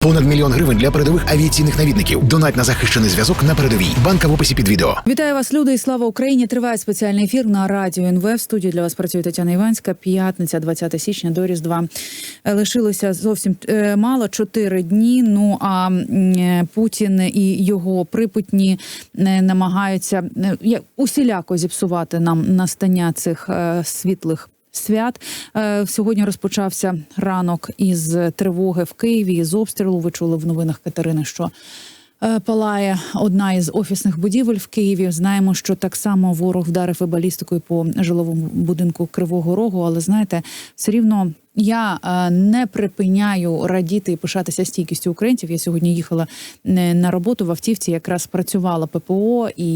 Понад мільйон гривень для передових авіаційних навідників. Донать на захищений зв'язок на передовій. Банка в описі під відео. Вітаю вас, люди, і слава Україні! Триває спеціальний ефір на радіо НВ. В студії для вас працює Тетяна Іванська. П'ятниця, 20 січня до Різдва. Е, Лишилося зовсім е, мало чотири дні. Ну а е, Путін і його припутні намагаються усіляко зіпсувати нам настання цих світлих. Свят Е, сьогодні розпочався ранок із тривоги в Києві з обстрілу. Ви чули в новинах Катерини, що Е, Палає одна із офісних будівель в Києві. Знаємо, що так само ворог вдарив і балістикою по жиловому будинку Кривого Рогу. Але знаєте, все рівно я е, не припиняю радіти і пишатися стійкістю українців. Я сьогодні їхала на роботу в автівці. Якраз працювала ППО, і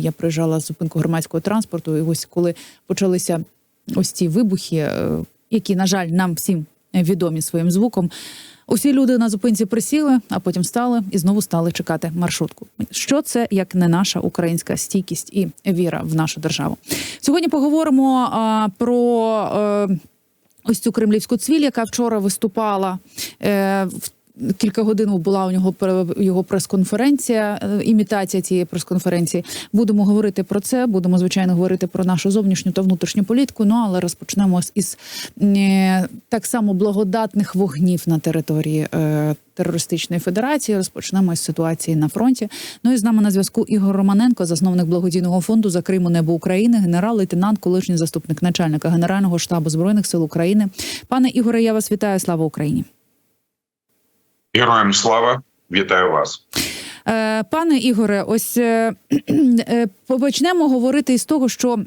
я приїжджала з зупинку громадського транспорту. І ось коли почалися ось ці вибухи, е, які на жаль нам всім відомі своїм звуком. Усі люди на зупинці присіли, а потім стали і знову стали чекати маршрутку. Що це як не наша українська стійкість і віра в нашу державу? Сьогодні поговоримо а, про. Е, Ось цю кремлівську цвіль, яка вчора виступала е, кілька годин була у нього його прес-конференція, е, імітація цієї прес-конференції. Будемо говорити про це. Будемо звичайно говорити про нашу зовнішню та внутрішню політику. Ну але розпочнемо із е, так само благодатних вогнів на території. Е, Терористичної федерації розпочнемо з ситуації на фронті. Ну і з нами на зв'язку Ігор Романенко, засновник благодійного фонду за Криму Небо України, генерал-лейтенант, колишній заступник начальника Генерального штабу збройних сил України. Пане Ігоре, я вас вітаю. Слава Україні. Героям слава, вітаю вас. Е, Пане Ігоре, ось е, е, почнемо говорити із того, що.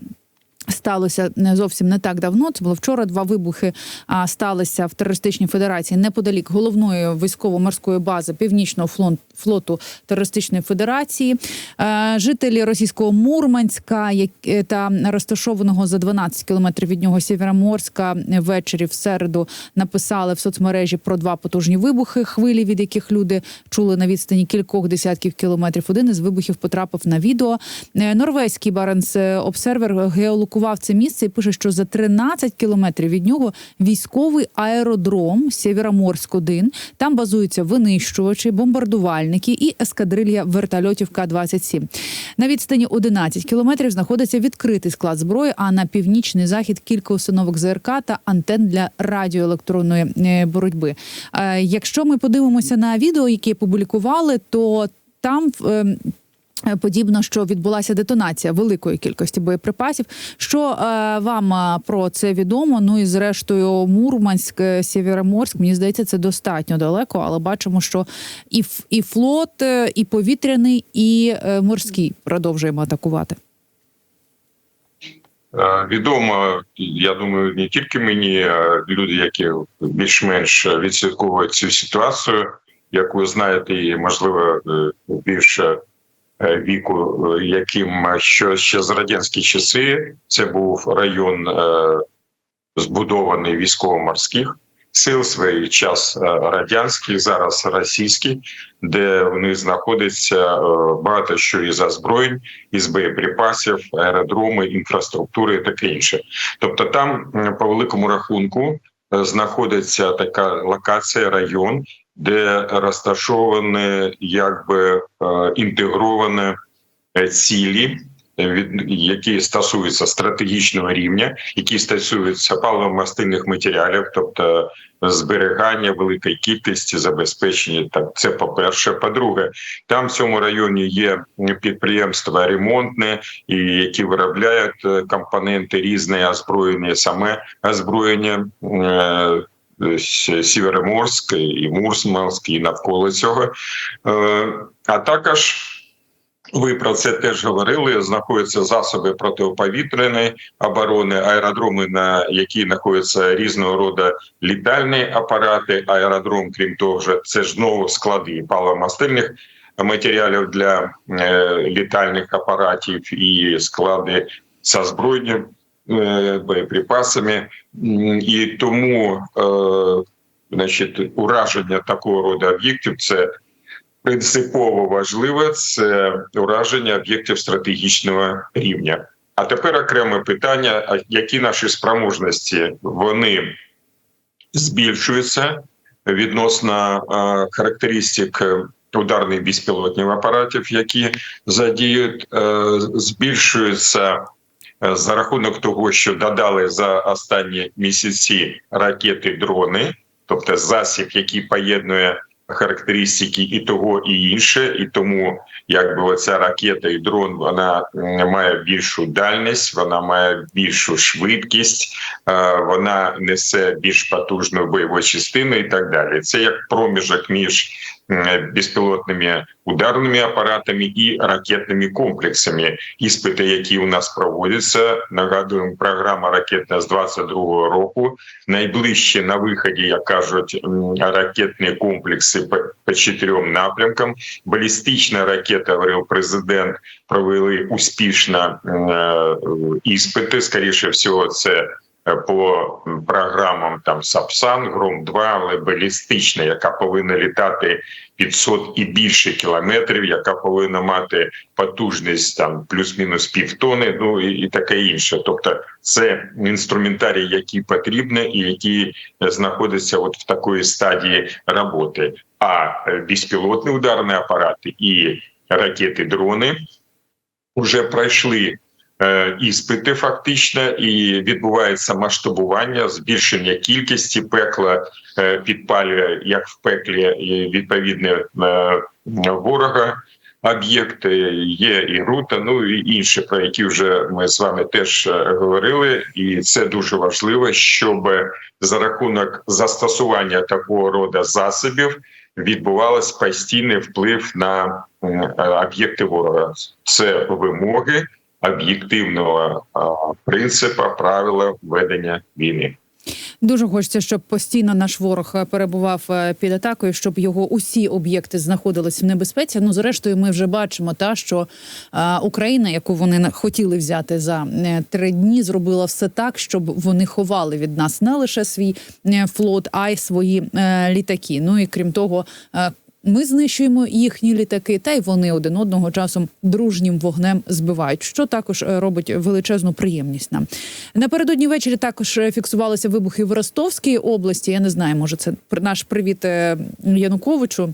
Сталося не зовсім не так давно. Це було вчора. Два вибухи а, сталися в терористичній федерації неподалік головної військово-морської бази північного флоту терористичної федерації. Е, жителі російського Мурманська як- е, та розташованого за 12 кілометрів від нього Сєвєроморська ввечері в середу написали в соцмережі про два потужні вибухи, хвилі, від яких люди чули на відстані кількох десятків кілометрів. Один із вибухів потрапив на відео. Е, Норвезький Баренц Обсервер геолокував це місце і пише, що за 13 кілометрів від нього військовий аеродром Сєвєроморськ 1 Там базуються винищувачі, бомбардувальники і ескадрилья вертольотів К-27. На відстані 11 кілометрів знаходиться відкритий склад зброї. А на північний захід кілька установок ЗРК та антен для радіоелектронної е, боротьби. Е, Якщо ми подивимося на відео, які опублікували, то там. Е, Подібно, що відбулася детонація великої кількості боєприпасів. Що е, вам е, про це відомо? Ну і зрештою, Мурманськ, е, Сєвєроморськ, мені здається, це достатньо далеко, але бачимо, що і, і флот, і повітряний, і морський продовжуємо атакувати. Відомо, я думаю, не тільки мені, а люди, які більш-менш відслідковують цю ситуацію, як ви знаєте, і можливо більше віку, е, яким що ще з радянські часи це був район е, збудований військово-морських сил, свій час е, радянський, зараз російський, де вони знаходяться е, багато що із озброєнь, із боєприпасів, аеродроми, інфраструктури і таке інше. Тобто, там по великому рахунку е, знаходиться така локація, район, де розташовані якби е, інтегровані е, цілі. Е, які стосуються стратегічного рівня, які стосуються паливомастильних матеріалів, тобто зберігання великої кількості забезпечення. Так, це по перше. По-друге, там в цьому районі є підприємства ремонтне, і які виробляють е, компоненти різне озброєння, саме озброєння. е, С- Сєвєроморськ і Мурманськ, і навколо цього. А також ви про це теж говорили. Знаходяться засоби протиповітряної оборони, аеродроми, на які знаходяться різного роду літальні апарати. Аеродром, крім того, вже це ж знову склади паливомастильних матеріалів для е, літальних апаратів і склади з озброєнням, е, боєприпасами. І тому, е, значить, ураження такого роду об'єктів це принципово важливе це ураження об'єктів стратегічного рівня. А тепер окреме питання: які наші спроможності вони збільшуються? відносно характеристик ударних безпілотних апаратів, які задіють, е, збільшуються е, за рахунок того, що додали за останні місяці ракети, дрони, тобто засіб, який поєднує характеристики і того, і інше, і тому якби оця ракета і дрон вона має більшу дальність, вона має більшу швидкість, е, вона несе більш потужну бойову частину і так далі. Це як проміжок між безпілотними ударними апаратами і ракетними комплексами. Іспити, які у нас проводяться, нагадуємо, програма ракетна з 22-го року. Найближче на виході, як кажуть, ракетні комплекси по, чотирьом напрямкам. Балістична ракета, говорив президент, провели успішно е, іспити. Скоріше всього, це по програмам там Сапсан, Гром 2 але балістична, яка повинна літати 500 і більше кілометрів, яка повинна мати потужність там плюс-мінус півтони, ну і, і таке інше. Тобто, це інструментарій, який потрібний і який е, знаходиться от в такої стадії роботи. А е, безпілотні ударні апарати і ракети, дрони вже пройшли е, іспити фактично, і відбувається масштабування, збільшення кількості пекла е, підпалює як в пеклі відповідне е, ворога. Об'єкти є і рута, ну і інші, про які вже ми з вами теж е, говорили, і це дуже важливо, щоб за рахунок застосування такого роду засобів відбувався постійний вплив на е, об'єкти ворога. Це вимоги об'єктивного принципу правила ведення війни. Дуже хочеться, щоб постійно наш ворог е, перебував е, під атакою, щоб його усі об'єкти знаходились в небезпеці. Ну, зрештою, ми вже бачимо, та що е, Україна, яку вони хотіли взяти за три дні, зробила все так, щоб вони ховали від нас не лише свій флот, а й свої літаки. Ну і крім того. Ми знищуємо їхні літаки, та й вони один одного часом дружнім вогнем збивають, що також е, робить величезну приємність нам. Напередодні ввечері також е, фіксувалися вибухи в Ростовській області. Я не знаю, може це наш привіт е, Януковичу.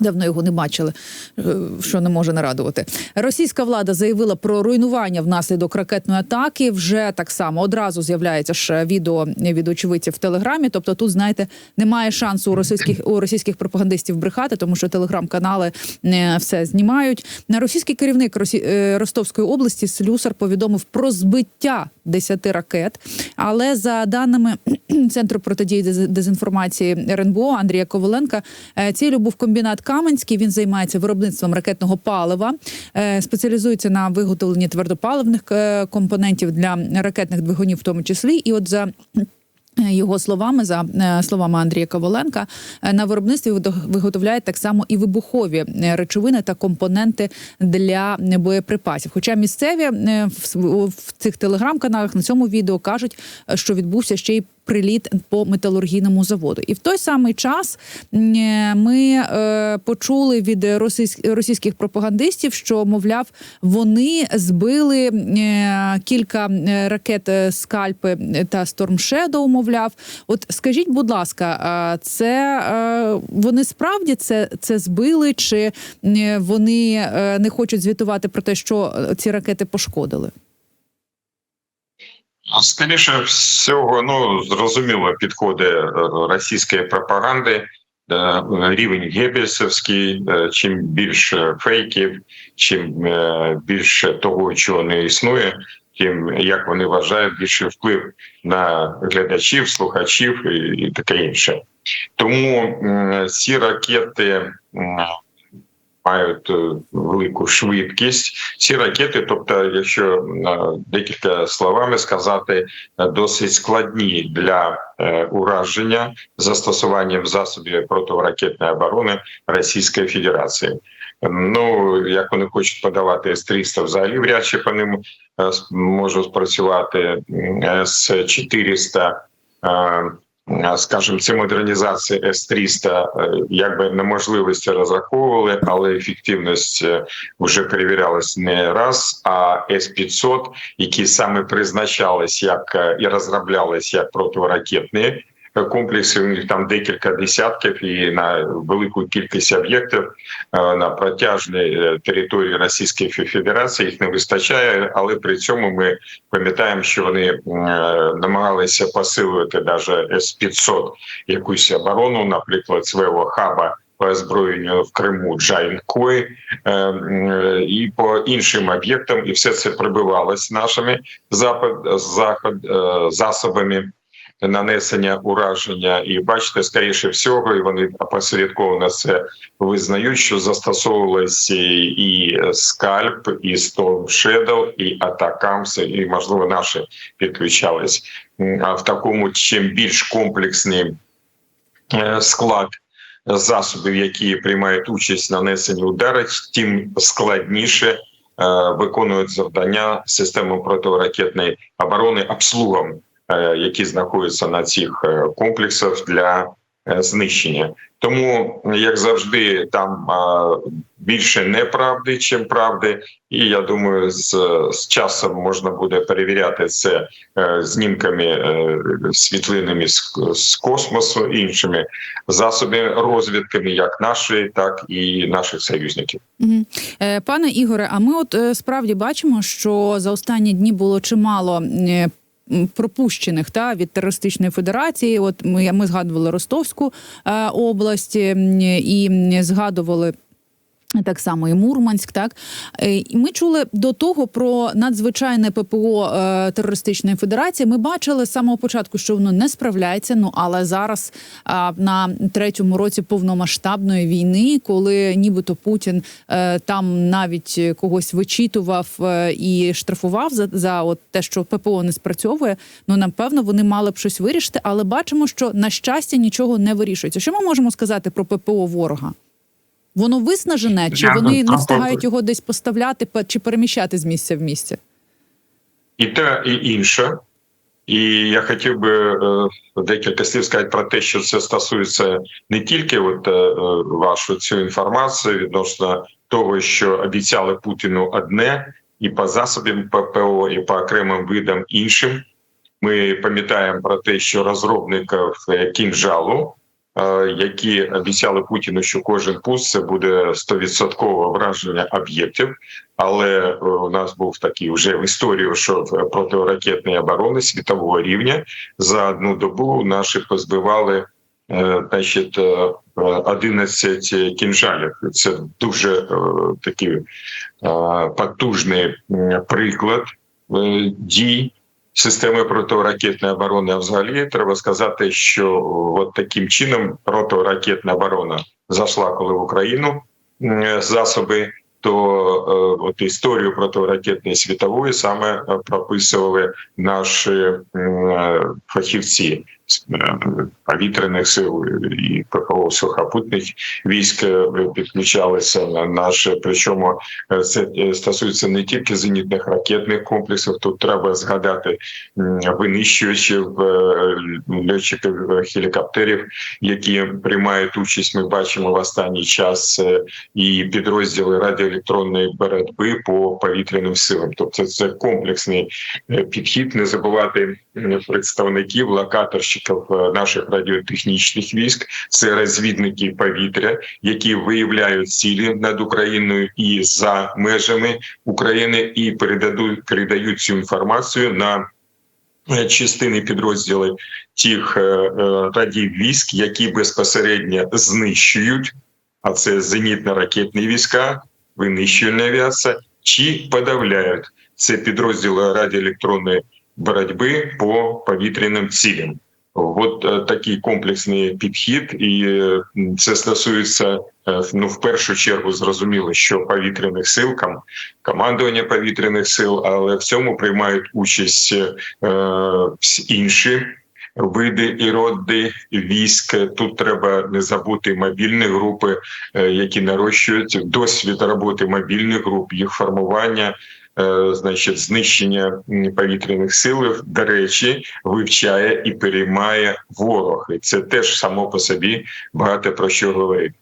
Давно його не бачили, е, що не може не радувати. Російська влада заявила про руйнування внаслідок ракетної атаки. Вже так само одразу з'являється ж відео від очевидців в телеграмі. Тобто, тут знаєте, немає шансу у російських у російських пропагандистів брехати, тому що телеграм-канали е, все знімають. На російський керівник Росі... е, Ростовської області Слюсар повідомив про збиття 10 ракет. Але за даними центру протидії дез- дезінформації РНБО Андрія Коваленка, е, цілю був комбінат Каменський. Він займається виробництвом ракетного палива, е, спеціалізується на виготовленні твердопаливних е, компонентів для ракетних двигунів, в тому числі. І от за його словами, за е, словами Андрія Коваленка, е, на виробництві виготовляють так само і вибухові е, речовини та компоненти для боєприпасів. Хоча місцеві е, в цих телеграм-каналах на цьому відео кажуть, е, що відбувся ще й приліт по металургійному заводу. І в той самий час е, ми е, почули від російсь- російських пропагандистів, що мовляв вони збили е, кілька ракет скальпи та Shadow, мовляв. От скажіть, будь ласка, це вони справді це, це збили, чи вони не хочуть звітувати про те, що ці ракети пошкодили? Скоріше всього, ну зрозуміло, підходи е, російської пропаганди. е, Рівень Геббельсовський, е, чим більше фейків, чим більше того, чого не існує, тим як вони вважають більше вплив на глядачів, слухачів і, таке інше. Тому ці ракети мають е, велику швидкість. Ці ракети, тобто, якщо е, декілька словами сказати, е, досить складні для ураження застосуванням засобів протиракетної оборони Російської Федерації. Ну як вони хочуть подавати С-300, взагалі вряд чи по ним можуть спрацювати С-400. е, Скажімо, ці модернізації С-300 е, якби на можливості розраховували, але ефективність е, вже перевірялась не раз. А С-500, які саме призначались як е, і розроблялись як протиракетні комплексів. У них там декілька десятків і на велику кількість об'єктів е, на протяжній е, території Російської Федерації їх не вистачає, але при цьому ми пам'ятаємо, що вони е, намагалися посилити навіть С-500 якусь оборону, наприклад, свого хаба по озброєнню в Криму Джайнкой е, і по іншим об'єктам, і все це прибивалось нашими запад, заход, засобами нанесення ураження. І бачите, скоріше всього, і вони опосередковано це визнають, що застосовувалися і скальп, і Storm Shadow, і Атакамс, і можливо наші підключались. А в такому чим більш комплексний е, склад засобів, які приймають участь в нанесенні ударів, тим складніше е, виконують завдання системи протиракетної оборони обслугам, які знаходяться на цих е, комплексах для е, знищення. Тому, як завжди, там е, більше неправди, чим правди, і я думаю, з, з часом можна буде перевіряти це е, знімками е, світлинами з, з космосу, іншими засобами розвідками, як нашої, так і наших союзників. Е, Пане Ігоре, а ми от е, справді бачимо, що за останні дні було чимало. Пропущених та від терористичної федерації, от ми, ми згадували Ростовську е, область і згадували так само і Мурманськ, так Е, і ми чули до того про надзвичайне ППО е, терористичної федерації. Ми бачили з самого початку, що воно не справляється. Ну але зараз на третьому році повномасштабної війни, коли нібито Путін е, там навіть когось вичитував і штрафував за, за от те, що ППО не спрацьовує. Ну напевно, вони мали б щось вирішити, але бачимо, що на щастя нічого не вирішується. Що ми можемо сказати про ППО ворога? Воно виснажене, чи Я вони не встигають його десь поставляти чи переміщати з місця в місце? і те, і інше. І я хотів би е, декілька слів сказати про те, що це стосується не тільки от, е, е, вашу цю інформацію відносно того, що обіцяли Путіну одне, і по засобам ППО, і по окремим видам іншим. Ми пам'ятаємо про те, що розробників кінжалу, які обіцяли Путіну, що кожен пуст це буде 100% враження об'єктів. Але е, у нас був такий вже в історію, що протиракетної оборони світового рівня за одну добу наші позбивали е, значить, е, 11 кінжалів. Це дуже е, такий е, потужний приклад е, дій. Системи протиракетної оборони, взагалі. Треба сказати, що от таким чином протиракетна оборона зайшла коли в Україну засоби то е, от історію протиракетної світової саме прописували наші е, фахівці повітряних сил і ППО сухопутних військ е, підключалися на. Причому е, це е, стосується не тільки зенітних ракетних комплексів. Тут треба згадати винищувачів, е, льотчиків е, гелікоптерів, які приймають участь. Ми бачимо в останній час е, і підрозділи радіоелектронної боротьби по повітряним силам. Тобто це комплексний е, підхід. Не забувати представників локаторщиків е, наших радіотехнічних військ. Це розвідники повітря, які виявляють цілі над Україною і за межами України, і передадуть передають цю інформацію на е, частини підрозділи тих е, радів військ, які безпосередньо знищують, а це зенітно-ракетні війська, винищувальна авіація, чи подавляють це підрозділи радіоелектронної боротьби по повітряним цілям. От е, такий комплексний підхід, і е, це стосується е, ну в першу чергу зрозуміло, що повітряних сил, ком- командування повітряних сил, але в цьому приймають участь е, інші види і роди військ. Тут треба не забути мобільні групи, які нарощують досвід роботи мобільних груп, їх формування. Е, Значить, знищення повітряних сил, до речі, вивчає і переймає ворог, і це теж само по собі багато про що говорить.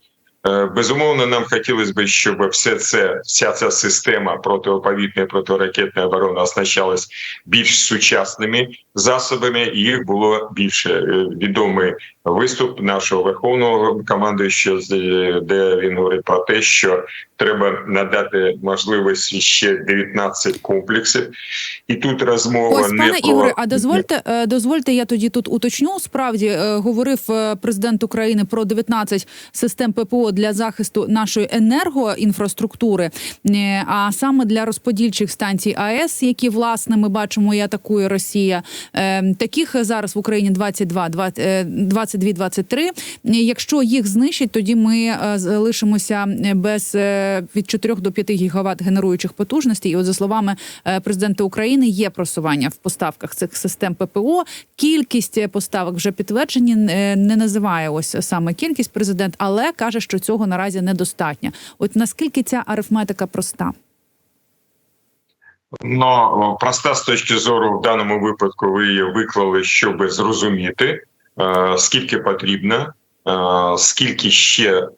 Е, Безумовно, нам хотілося б, щоб все це, вся ця система протиповітряної протиракетної оборони оснащалась більш сучасними засобами, їх було більше. Е, Відомий виступ нашого верховного командуючого, з- де він говорить про те, що треба надати можливість ще 19 комплексів, і тут розмова Ось, не пане про Ігоре, а дозвольте, е, дозвольте, я тоді тут уточню. Справді е, говорив е, президент України про 19 систем ППО для захисту нашої енергоінфраструктури, е, а саме для розподільчих станцій АЕС, які власне ми бачимо і атакує Росія. Е, Таких зараз в Україні 22, 22-23. Якщо їх знищать, тоді ми е, залишимося без е, від 4 до 5 гігават генеруючих потужностей. І от за словами е, президента України є просування в поставках цих систем ППО. Кількість е, поставок вже підтверджені. е, Не називає ось саме кількість президент, але каже, що цього наразі недостатньо. От наскільки ця арифметика проста? Но проста з точки зору в даному випадку ви її виклали, щоб зрозуміти, е, скільки потрібно, е, скільки ще.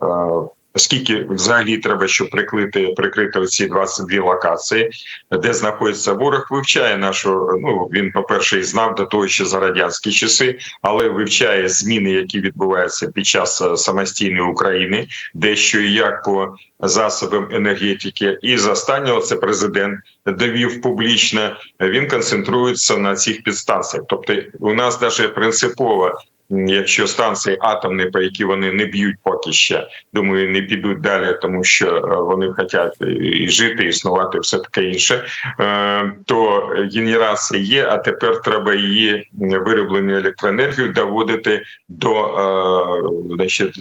Скільки взагалі треба, щоб прикрити прикрити ці 22 локації, де знаходиться ворог, вивчає нашу. Ну він, по перше, і знав до того, ще за радянські часи, але вивчає зміни, які відбуваються під час е, самостійної України, де що і як по засобам енергетики. І з останнього це президент довів публічно. Він концентрується на цих підстанціях. Тобто, у нас навіть принципово. Якщо станції атомні, по які вони не б'ють поки ще, думаю, не підуть далі, тому що е, вони хочуть і жити, існувати, все таке інше. е, То генерація є, а тепер треба її вироблену електроенергію доводити до е, значить,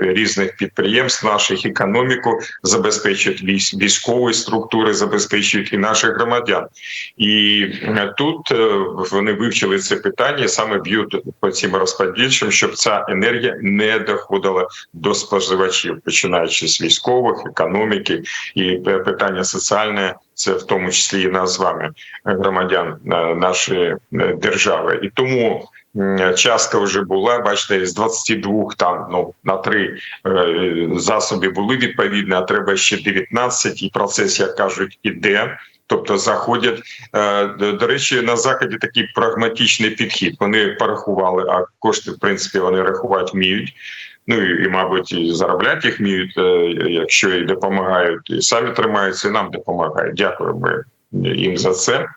різних підприємств, наших економіку, забезпечують військ- військові структури, забезпечують і наших громадян. І тут вони вивчили це питання, саме б'ють по цим розподільчим, щоб ця енергія не доходила до споживачів, починаючи з військових, економіки і е, питання соціальне. Це в тому числі і нас з вами, е, громадян е, нашої держави, і тому частка вже була. Бачите, з 22 там ну на три засоби були відповідні, а треба ще 19, і процес, як кажуть, іде. Тобто заходять Е, до, речі, на заході такий прагматичний підхід. Вони порахували, а кошти, в принципі, вони рахувати вміють. Ну і, і мабуть, і заробляти їх вміють, е, якщо і допомагають, і самі тримаються, і нам допомагають. Дякуємо їм за це.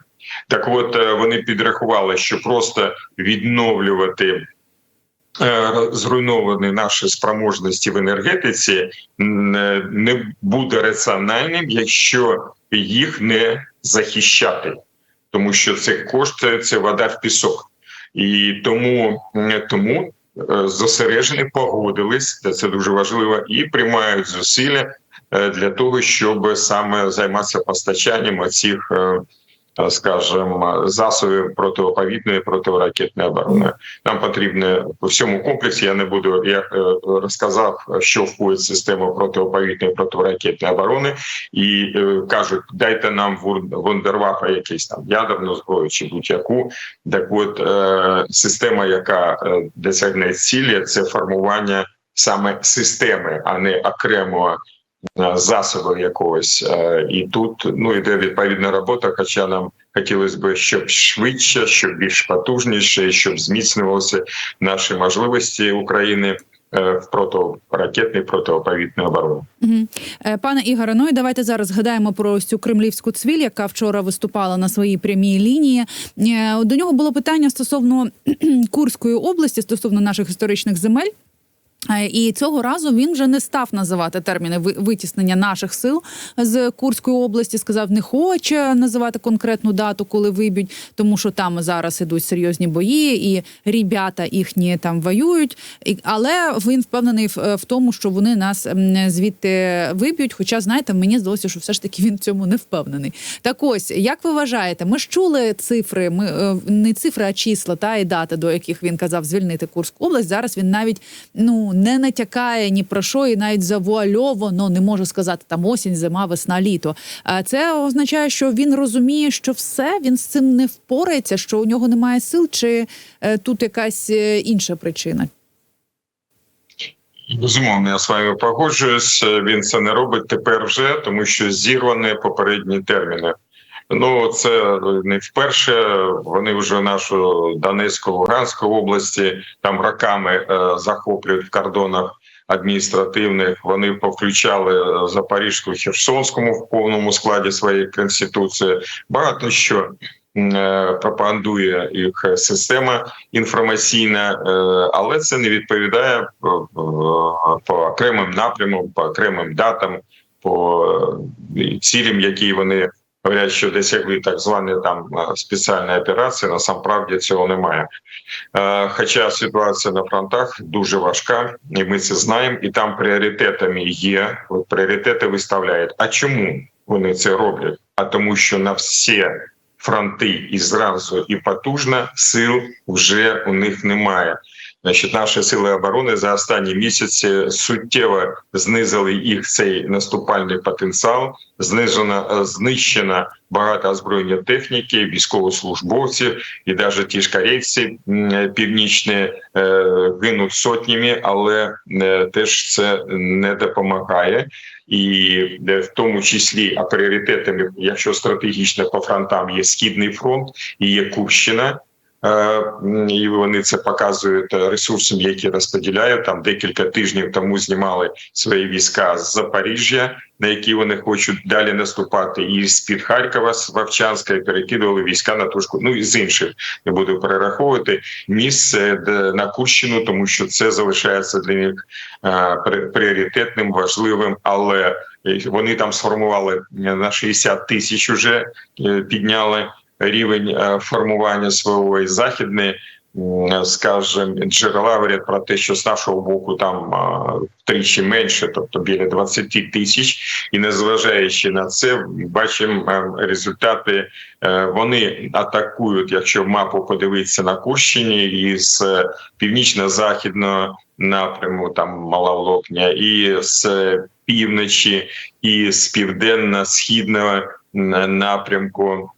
Так, от е, вони підрахували, що просто відновлювати. Зруйновані наші спроможності в енергетиці не буде раціональним, якщо їх не захищати, тому що це кошти, це вода в пісок, і тому тому е, зосереджені погодились, це дуже важливо, і приймають зусилля е, для того, щоб саме займатися постачанням цих, скажімо, засобів протиповітної протиракетної оборони. Нам потрібно по всьому комплексі. Я не буду я е, розказав, що входить в систему протиповітної протиракетної оборони, і е, кажуть, дайте нам вундервафа якийсь там ядерну зброю чи будь-яку. Так от е, система, яка е, досягне цілі, це формування саме системи, а не окремого е, засобу якогось. Е, І тут ну іде відповідна робота, хоча нам хотілося б, щоб швидше, щоб більш потужніше, щоб зміцнювалися наші можливості України е, в протиракетній протиповітній обороні. Мгм. Е, Пане Ігоре, ну і давайте зараз згадаємо про ось цю кремлівську цвіль, яка вчора виступала на своїй прямій лінії. Е, До нього було питання стосовно Курської області, стосовно наших історичних земель. Е, І цього разу він вже не став називати терміни витіснення наших сил з Курської області. Сказав, не хоче називати конкретну дату, коли виб'ють, тому що там зараз ідуть серйозні бої, і ребята їхні там воюють. Але він впевнений в, в тому, що вони нас звідти виб'ють. Хоча, знаєте, мені здалося, що все ж таки він в цьому не впевнений. Так ось, як ви вважаєте, ми ж чули цифри, ми е, не цифри, а числа та і дати, до яких він казав звільнити Курську область. Зараз він навіть ну не натякає ні про що, і навіть завуальовано не може сказати там осінь, зима, весна, літо. Це означає, що він розуміє, що все він з цим не впорається, що у нього немає сил, чи е, тут якась е, інша причина. Безумовно, я з вами погоджуюсь. Він це не робить тепер вже, тому що зірвані попередні терміни. Ну це не вперше. Вони вже нашу Донецьку, Луганську області там роками е, захоплюють в кордонах адміністративних. Вони повключали Запорізьку, Херсонському в повному складі своєї конституції. Багато що е, пропагандує їх система інформаційна, е, але це не відповідає е, по окремим напрямам, по окремим датам, по е, цілям, які вони говорять, що досягли так звані там е, спеціальні операції. Насамправді цього немає. Е, Хоча ситуація на фронтах дуже важка, і ми це знаємо, і там пріоритетами є. Пріоритети виставляють. А чому вони це роблять? А тому, що на всі фронти і зразу і потужно сил вже у них немає. Значить, наші сили оборони за останні місяці суттєво знизили їх цей наступальний потенціал. Знижено е, знищено багато озброєння техніки, військовослужбовців і навіть ті ж корейці північні е, гинуть сотнями, але е, теж це не допомагає. І е, в тому числі а пріоритетами, якщо стратегічно по фронтам є східний фронт і є Курщина. Е, І вони це показують е, ресурсам, які розподіляють. Там декілька тижнів тому знімали свої війська з Запоріжжя, на які вони хочуть далі наступати, і з під Харкова, з Вовчанська, і перекидували війська на тушку. Ну і з інших не буду перераховувати місце на Курщину, тому що це залишається для них е, пріоритетним, важливим, але вони там сформували на 60 тисяч уже підняли рівень е, формування свого і західне, м, скажем, джерела говорять про те, що з нашого боку там втричі менше, тобто біля 20 тисяч, і незважаючи на це, бачимо е, результати. Е, Вони атакують, якщо мапу подивитися на Курщині, із е, північно-західного напряму, там Мала Волокня, і з півночі, і з південно-східного напрямку.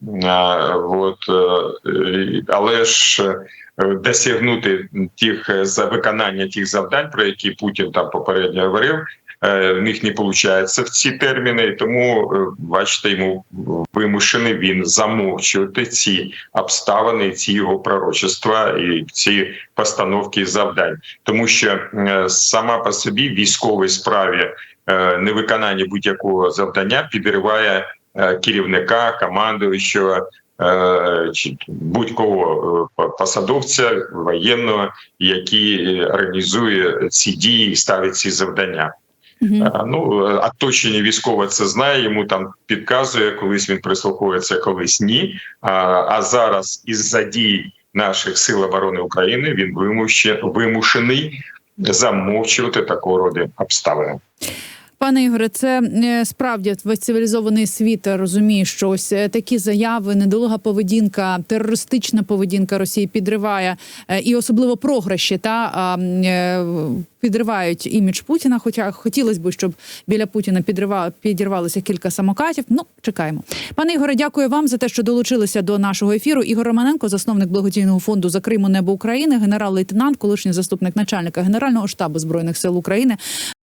От, е, але ж е, досягнути тих е, за виконання тих завдань, про які Путін там попередньо говорив. В них не виходить в ці терміни, тому бачите, йому вимушений він замовчувати ці обставини, ці його пророчества і ці постановки завдань, тому що сама по собі військовій справі невиконання будь-якого завдання підриває керівника, командуючого е, чи будь-кого е, посадовця воєнного, який е, організує ці дії і ставить ці завдання. Мгм. Е, Ну е, оточення військове це знає. Йому там підказує, колись він прислуховується, колись ні. А, а зараз із-за дій наших сил оборони України він вимушений замовчувати такого роду обставини. Пане Ігоре, це е, справді весь цивілізований світ розуміє, що ось е, такі заяви, недолуга поведінка, терористична поведінка Росії підриває е, і особливо програші та підривають імідж Путіна. Хоча хотілося б, щоб біля Путіна підрива підірвалося кілька самокатів. Ну чекаємо. Пане Ігоре, дякую вам за те, що долучилися до нашого ефіру. Ігор Романенко, засновник благодійного фонду за Криму Небо України, генерал-лейтенант, колишній заступник начальника Генерального штабу збройних сил України.